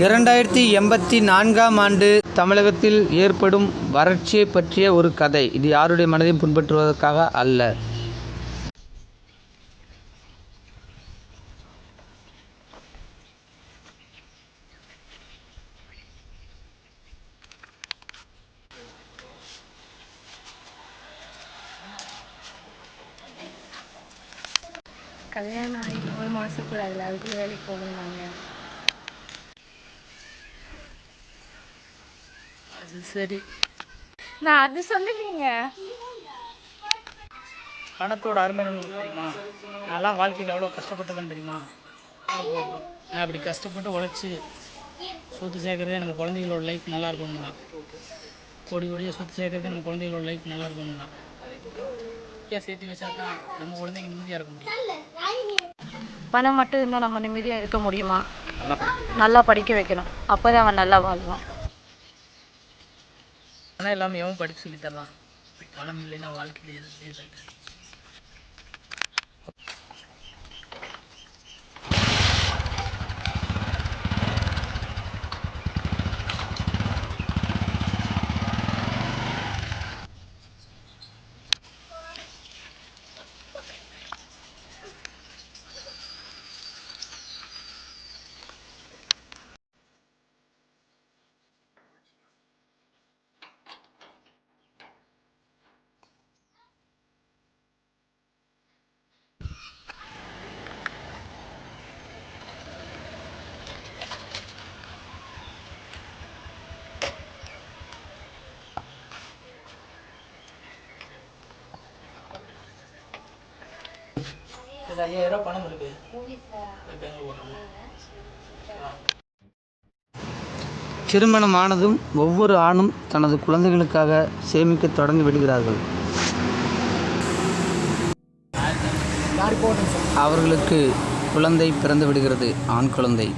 இரண்டாயிரத்தி எண்பத்தி நான்காம் ஆண்டு தமிழகத்தில் ஏற்படும் வறட்சியை பற்றிய ஒரு கதை. இது யாருடைய மனதையும் புண்பற்றுவதற்காக அல்ல. அது சரி. நான் அது சொல்லுவீங்க. பணத்தோட அருமை தெரியுமா? நான்லாம் வாழ்க்கையில் எவ்வளோ கஷ்டப்பட்டதுன்னு தெரியுமா? நான் அப்படி கஷ்டப்பட்டு உழைச்சி சொத்து சேர்க்கறதே நம்ம குழந்தைகளோட லைஃப் நல்லா இருக்கணும் தான் கோடி கோடியாக சொத்து சேர்க்கறதே நம்ம குழந்தைகளோட லைஃப் நல்லா இருக்கணும் தான் ஏன் சேர்த்து வச்சாக்கா நம்ம குழந்தைங்க நிம்மதியாக இருக்க முடியும். பணம் மட்டும் இருந்தால் நம்ம நிம்மதியாக இருக்க முடியுமா? நல்லா படிக்க வைக்கணும். அப்போ தான் அவன் நல்லா வாழ்வான். ஆனால் எல்லாமே எவன் படிப்பு சொல்லித்தரலாம் பணம் இல்லைன்னா வாழ்க்கையில் எதுவுமே இல்லை. இது ஐயாயிரம் பணம் இருக்கு. பேங்க் போடுறோம் திருமணமானதும் ஒவ்வொரு ஆணும் தனது குழந்தைகளுக்காக சேமிக்க தொடங்கி விடுகிறார்கள். அவர்களுக்கு குழந்தை பிறந்து விடுகிறது ஆண் குழந்தை.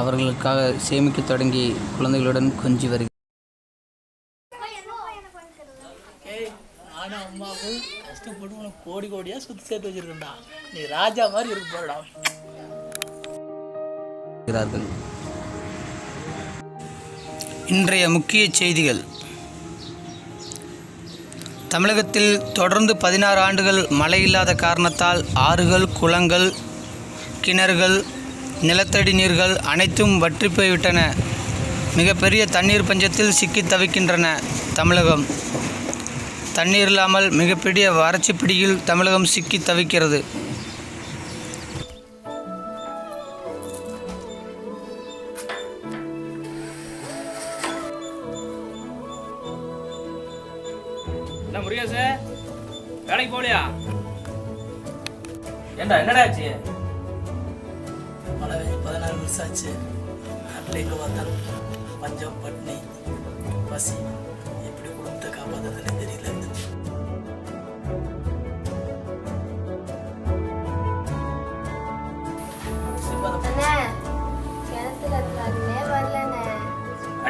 அவர்களுக்காக சேமிக்க தொடங்கி குழந்தைகளுடன் கொஞ்சி வருகிறது நானும் அம்மாவும் கஷ்டப்பட்டு உனக்கு கோடி கோடியாக சுற்றி சேர்த்து வச்சிருக்கேன்டா. நீ ராஜா மாதிரி இருக்க போறடா. இருக்கிறார்கள். இன்றைய முக்கிய செய்திகள். தமிழகத்தில் தொடர்ந்து பதினாறு ஆண்டுகள் மழை இல்லாத காரணத்தால் ஆறுகள் குளங்கள் கிணறுகள் நிலத்தடி நீர்கள் அனைத்தும் வற்றி போய்விட்டன. மிகப்பெரிய தண்ணீர் பஞ்சத்தில் சிக்கித் தவிக்கின்றன தமிழகம். தண்ணீர் இல்லாமல் மிகப்பெரிய வறட்சி பிடியில் தமிழகம் சிக்கித் தவிக்கிறது. வேலைக்கு போகலையா? ஏண்டா என்னடா ஆச்சு? மழை பெஞ்சு பதினாறு வருஷம் ஆச்சு. நாட்டில் எங்கே பார்த்தாலும் பஞ்சம் பட்னி பசி. எப்படி குடும்பத்தை காப்பாற்றுறதுன்னு தெரியல.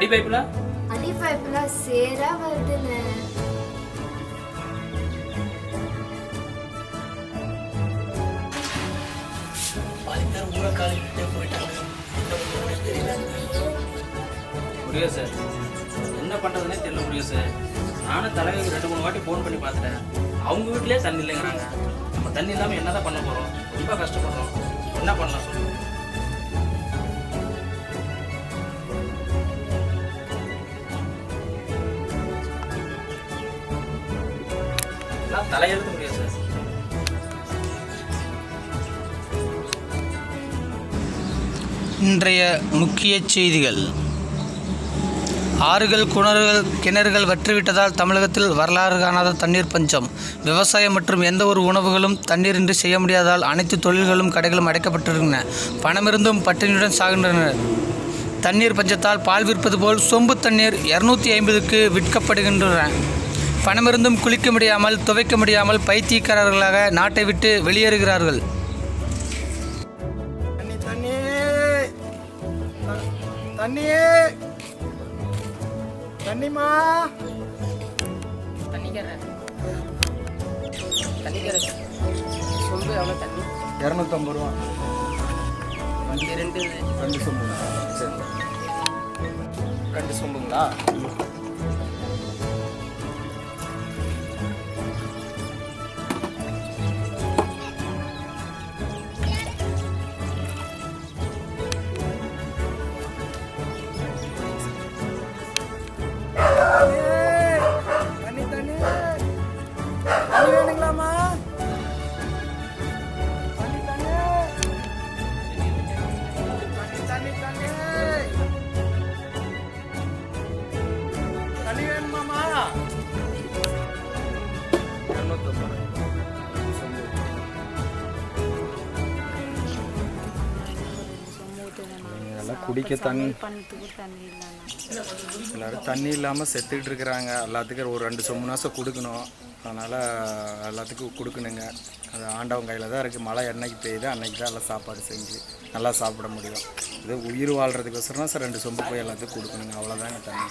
அடி பைப்புல அடி பைப்புல சேரா காலி விட்டே போயிட்டாங்க. என்ன பண்ணுறதுன்னு தெரியல. என்ன தெரியல முருகேசு நானும் தலைவருக்கு ரெண்டு மூணு வாட்டி ஃபோன் பண்ணி பார்த்துட்டேன். அவங்க வீட்லயே தண்ணி இல்லைங்கிறாங்க. நம்ம தண்ணி இல்லாம என்னதான் பண்ண போறோம்? ரொம்ப கஷ்டப்படுறோம். என்ன பண்ணலாம் சொல்லு தலையெழுத்து முடியாது சார். இன்றைய முக்கிய செய்திகள். ஆறுகள் குணறுகள் கிணறுகள் வற்றிவிட்டதால் தமிழகத்தில் வரலாறு காணாத தண்ணீர் பஞ்சம். விவசாயம் மற்றும் எந்த ஒரு உணவுகளும் தண்ணீரின்றி செய்ய முடியாததால் அனைத்து தொழில்களும் கடைகளும் அடைக்கப்பட்டிருக்கின்றன. பணமிருந்தும் பட்டினியுடன் சாகின்றனர் தண்ணீர் பஞ்சத்தால் பால் விற்பது போல் சொம்பு தண்ணீர் இரநூத்தி ஐம்பதுக்கு விற்கப்படுகின்றன. பணமிருந்தும் குளிக்க முடியாமல் துவைக்க முடியாமல் பைத்தியக்காரர்களாக நாட்டை விட்டு வெளியேறுகிறார்கள். இரநூத்தம்பது ரூபா. ரெண்டு. ரெண்டு ரெண்டு சொம்புங்களா? சொம்பு இதெல்லாம் குடிக்க தண்ணி எல்லாரும் தண்ணி இல்லாமல் செத்துக்கிட்டு இருக்கிறாங்க. எல்லாத்துக்கும் ஒரு ரெண்டு சொம்பு நாசம் கொடுக்கணும். அதனால் எல்லாத்துக்கும் கொடுக்கணுங்க. அது ஆண்டவன் கையில் தான் இருக்குது மழை என்னைக்கு பெய்யுது. அன்னைக்கு தான் எல்லாம் சாப்பாடு செஞ்சு நல்லா சாப்பிட முடியும். இது உயிர் வாழ்கிறதுக்கோசரம் சார் ரெண்டு சொம்பு போய் எல்லாத்துக்கும் கொடுக்கணுங்க. அவ்வளோதாங்க தண்ணி.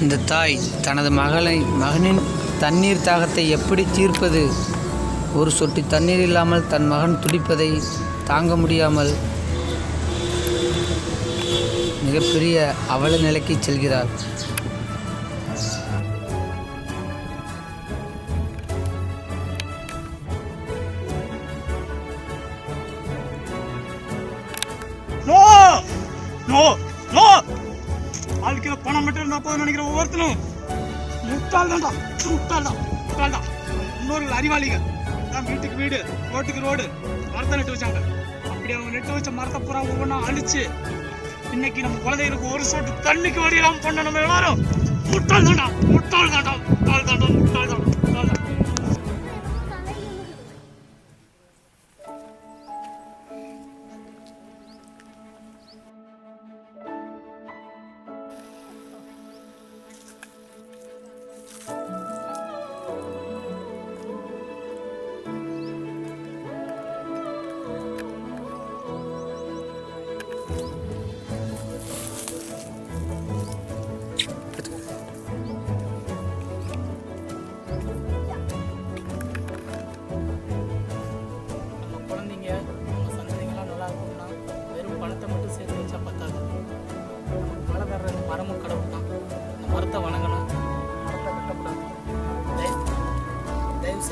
இந்த தாய் தனது மகளை மகனின் தண்ணீர் தாகத்தை எப்படி தீர்ப்பது? ஒரு சொட்டு தண்ணீர் இல்லாமல் தன் மகன் துடிப்பதை தாங்க முடியாமல் மிகப்பெரிய அவல நிலைக்கு செல்கிறார். No! நோ! வாழ்க்கையில பணம் மட்டும் இருந்தா போதும் நினைக்கிற ஒவ்வொருத்தனும் முட்டாள் தான்டா முட்டாள் தான் முட்டாள் தான். இன்னொரு அறிவாளிகள். தான் வீட்டுக்கு வீடு ரோட்டுக்கு ரோடு மரத்தை நட்டு வச்சாங்க. அப்படி அவங்க நட்டு வச்ச மரத்தை பூரா ஒவ்வொன்றா அழிச்சு இன்னைக்கு நம்ம குழந்தைகளுக்கு ஒரு சொட்டு தண்ணிக்கு வழியெல்லாம் பண்ண நம்ம எல்லாரும் முட்டாள் தான்டா முட்டாள் தான்டா முட்டாள் தான்டா முட்டாள் தான்.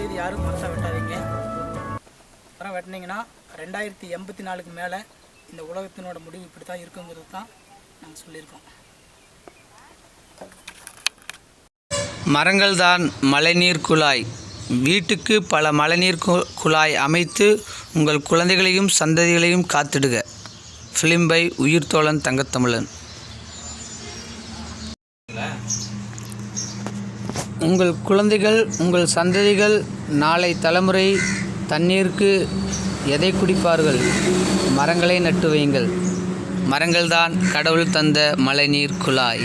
இது யாரும் மரத்தை வெட்டாதீங்க. மரம் வெட்டினீங்கன்னா ரெண்டாயிரத்தி எண்பத்தி நாலுக்கு மேலே இந்த உலகத்தினோட முடிவு இப்படி தான் இருக்குங்கிறது தான் நாங்கள் சொல்லியிருக்கோம் மரங்கள்தான் மழைநீர் குழாய். வீட்டுக்கு பல மழைநீர் குழாய் அமைத்து உங்கள் குழந்தைகளையும் சந்ததிகளையும் காத்திடுக. Film by Uyirthozhan Thangathamizhan. உங்கள் குழந்தைகள் உங்கள் சந்ததிகள் நாளை தலைமுறை தண்ணீருக்கு எதை குடிப்பார்கள்? மரங்களை நட்டு வையுங்கள். மரங்கள்தான் கடவுள் தந்த மழைநீர் குழாய்.